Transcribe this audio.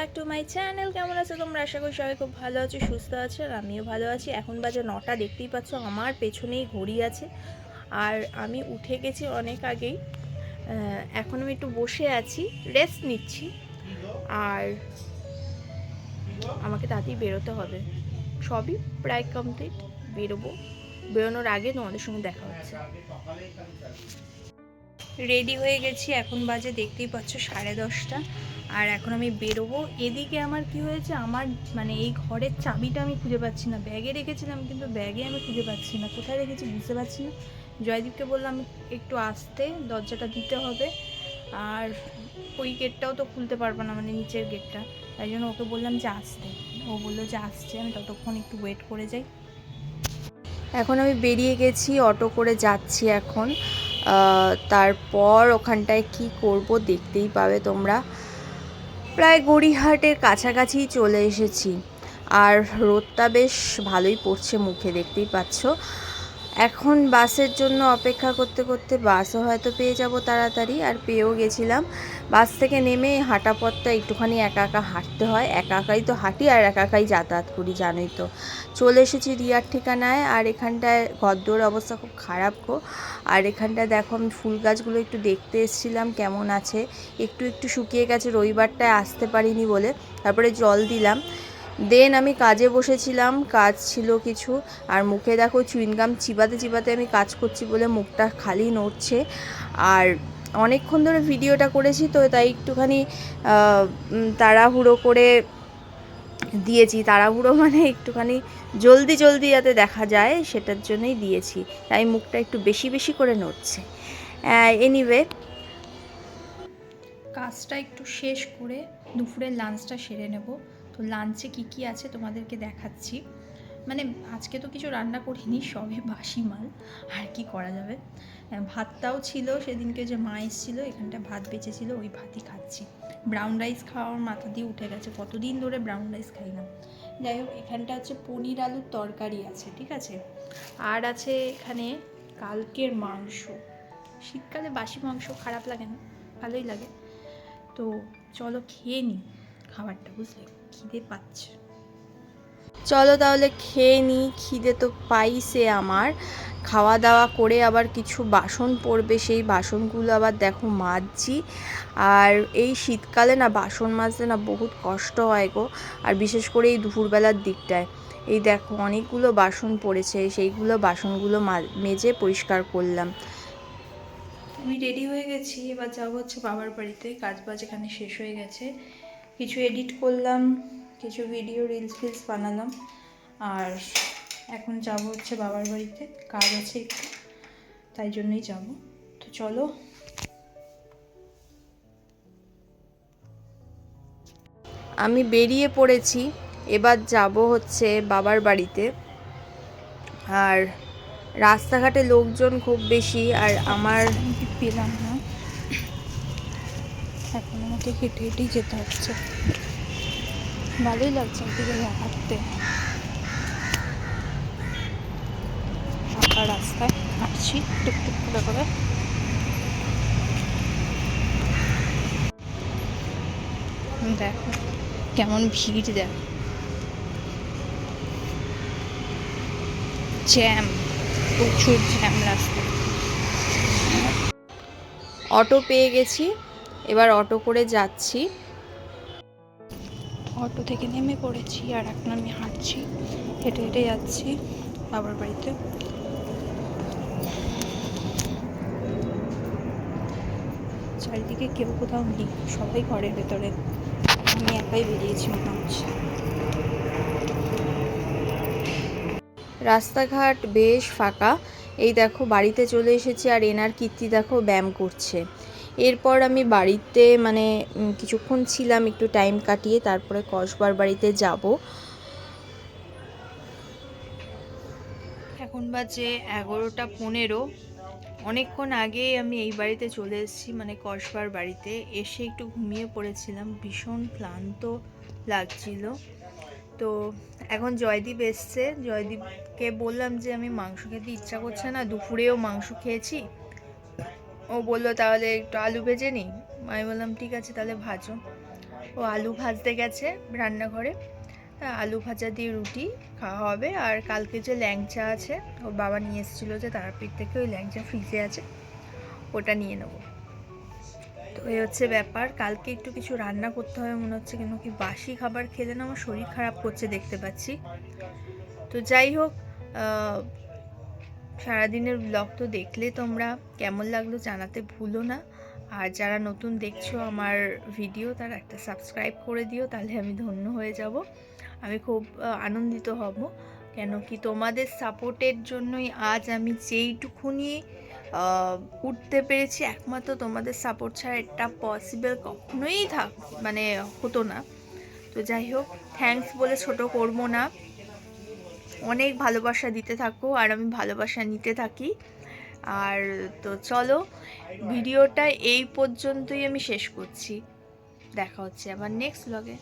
Back to my channel কেমন আছো তোমরা? আশা করি সবাই খুব ভালো আছো, সুস্থ আছো, আর আমিও ভালো আছি। এখন বাজে নটা, দেখতেই পাচ্ছ আমার পেছনেই ঘড়ি আছে। আর আমি উঠে গেছি অনেক আগেই। এখন আমি একটু বসে আছি রেস্ট নিচ্ছি। আর আমাকে তাড়াতাড়ি বেরোতে হবে। সবই প্রায় কমপ্লিট বেরোবো। বেরোনোর আগে তোমাদের সঙ্গে দেখা হচ্ছে। রেডি হয়ে গেছি, এখন বাজে দেখতেই পাচ্ছ সাড়ে দশটা। আর এখন আমি বেরোবো। এদিকে আমার কি হয়েছে? আমার মানে এই ঘরের চাবিটা আমি খুঁজে পাচ্ছি না। ব্যাগে রেখেছিলাম, কিন্তু ব্যাগে আমি খুঁজে পাচ্ছি না। কোথায় রেখেছি বুঝতে পারছি না। জয়দীপকে বললাম, একটু আসতে, দরজাটা দিতে হবে। আর ওই গেটটাও তো খুলতে পারব না মানে নিচের গেটটা। তাই জন্য ওকে বললাম যে আসতে। ও বলল যে আসছে, আমি ততক্ষণ একটু ওয়েট করে যাই। এখন আমি বেরিয়ে গেছি, অটো করে যাচ্ছি এখন। তারপর ওখানটায় কি করব দেখতেই পাবে তোমরা। প্রায় গড়িহাটের কাছাকাছি চলে এসেছি। আর রোদটা বেশ ভালোই পড়ছে মুখে দেখতেই পাচ্ছ। এখন বাসের জন্য অপেক্ষা করতে করতে বাসও হয়তো পেয়ে যাব তাড়াতাড়ি, আর পেয়েও গেছিলাম। বাস থেকে নেমে হাঁটা পথটা একটুখানি একা একা হাঁটতে হয়। একা একাই তো হাঁটি আর একা একাই যাতায়াত করি, জানোই তো। চলে এসেছি রিয়ার ঠিকানায়, আর এখানটায় ঘরদোর অবস্থা খুব খারাপ গো। আর এখানটায় দেখো আমি ফুল গাছগুলো একটু দেখতে এসেছিলাম, কেমন আছে। একটু একটু শুকিয়ে গেছে, রবিবারটায় আসতে পারিনি বলে। তারপরে জল দিলাম। দেন আমি কাজে বসেছিলাম, কাজ ছিল কিছু। আর মুখে দেখো চুইনগাম চিবাতে চিবাতে আমি কাজ করছি বলে মুখটা খালি নড়ছে। আর অনেকক্ষণ ধরে ভিডিওটা করেছি তো তাই একটুখানি তাড়াহুড়ো করে দিয়েছি। তাড়াহুড়ো মানে একটুখানি জলদি জলদি যাতে দেখা যায় সেটার জন্যই দিয়েছি। তাই মুখটা একটু বেশি বেশি করে নড়ছে। এনিওয়ে কাজটা একটু শেষ করে দুপুরের লাঞ্চটা সেরে নেব। তো লাঞ্চে কি কি আছে তোমাদেরকে দেখাচ্ছি। মানে আজকে তো কিছু রান্না করিনি, সবই বাসি মাল। আর কি করা যাবে? ভাতটাও ছিল, সেদিনকে যে মা এসেছিল, এখানটা ভাত বেঁচেছিল ওই ভাতই খাচ্ছি। ব্রাউন রাইস খাওয়ার মাথা দিয়ে উঠে গেছে, কতদিন ধরে ব্রাউন রাইস খাই না। যাই হোক, এখানটা হচ্ছে পনির আলুর তরকারি আছে, ঠিক আছে? আর আছে এখানে কালকের মাংস। শীতকালে বাসি মাংস খারাপ লাগে না, ভালোই লাগে। তো চলো খেয়ে নিই খাবারটা, বুঝলে? খিদে পাচ্ছে। চলো তাহলে খেয়ে নিই, খিদে তো পাইছে আমার। খাওয়া দাওয়া করে আবার কিছু বাসন পড়বে, সেই বাসনগুলো আবার দেখো মাজছি। আর এই শীতকালে না বাসন মাজতে না বহুত কষ্ট হয় গো, আর বিশেষ করে এই দুপুরবেলার দিকটায়। এই দেখো অনেকগুলো বাসন পড়েছে, সেইগুলো বাসনগুলো মেজে পরিষ্কার করলাম। আমি রেডি হয়ে গেছি, এবার যাব হচ্ছে বাবার বাড়িতে কাজ বাজ এখানে শেষ হয়ে গেছে। কিছু এডিট করলাম কিছু ভিডিও রিলস ফিলস বানালাম। আর এখন যাব হচ্ছে বাবার বাড়িতে কাজ আছে একটু তাই জন্যই যাব। তো চলো। আমি বেরিয়ে পড়েছি এবার যাব হচ্ছে বাবার বাড়িতে। আর রাস্তাঘাটে লোকজন খুব বেশি আর আমার পেলাম না। এখন আমাকে হেঁটে হেঁটেই যেতে হচ্ছে। ভালোই লাগছে এদিকে হাঁটতে। ফাঁকা রাস্তায় হাঁটছি টুকটুক করে করে। দেখো, কেমন ভিড় দেখ। জ্যাম, প্রচুর জ্যাম রাস্তায়। অটো পেয়ে গেছি। এবার অটো করে যাচ্ছি। অটো থেকে নেমে পড়েছি আর এখন আমি হাঁটছি হেঁটে হেঁটে যাচ্ছি বাবার বাড়িতে। চারিদিকে কেউ কোথাও নেই সবাই ঘরের ভেতরে। আমি একাই বেরিয়েছি হচ্ছে। রাস্তাঘাট বেশ ফাঁকা। এই দেখো বাড়িতে চলে এসেছি আর এনার কীর্তি দেখো ব্যায়াম করছে। এরপর আমি বাড়িতে মানে কিছুক্ষণ ছিলাম, একটু টাইম কাটিয়ে তারপরে কসবার বাড়িতে যাব। এখন বাজে এগারোটা পনেরো। অনেকক্ষণ আগেই আমি এই বাড়িতে চলে এসেছি মানে কসবার বাড়িতে। এসে একটু ঘুমিয়ে পড়েছিলাম, ভীষণ ক্লান্ত লাগছিল। তো এখন জয়দীপ এসছে। জয়দীপকে বললাম যে, আমি মাংস খেতে ইচ্ছা করছে না, দুপুরেও মাংস খেয়েছি। ও বলল, তাহলে একটু আলু ভেজে নিই? আমি বললাম, ঠিক আছে, তাহলে ভাজো। ও আলু ভাজতে গেছে রান্নাঘরে। আলু ভাজা দিয়ে রুটি খাওয়া হবে। আর কালকে যে ল্যাংচা আছে, ওর বাবা নিয়ে এসেছিল যে তারাপীঠ থেকে ওই ল্যাংচা ফ্রিজে আছে, ওটা নিয়ে নেব। তো এই হচ্ছে ব্যাপার। কালকে একটু কিছু রান্না করতে হবে মনে হচ্ছে, কেন কি বাসি খাবার খেলে না আমার শরীর খারাপ করছে দেখতে পাচ্ছি। তো যাই হোক সারাদিনের ব্লগ তো দেখলে তোমরা। কেমন লাগল জানাতে ভুলো না। আর যারা নতুন দেখছ আমার ভিডিও তারা একটা সাবস্ক্রাইব করে দিও, তাহলে আমি ধন্য হয়ে যাব। আমি খুব আনন্দিত হব। কেন কি তোমাদের সাপোর্টের জন্যই আজ আমি যেইটুকুনি উঠতে পেরেছি, একমাত্র তোমাদের সাপোর্ট ছাড়া এটা পসিবল কখনোই থাক মানে হতো না। তো যাই হোক থ্যাঙ্কস বলে ছোট করব না। অনেক ভালোবাসা দিতে থাকো আর আমি ভালোবাসা নিতে থাকি। আর তো চলো, ভিডিওটা এই পর্যন্তই আমি শেষ করছি। দেখা হচ্ছে আবার নেক্সট ব্লগে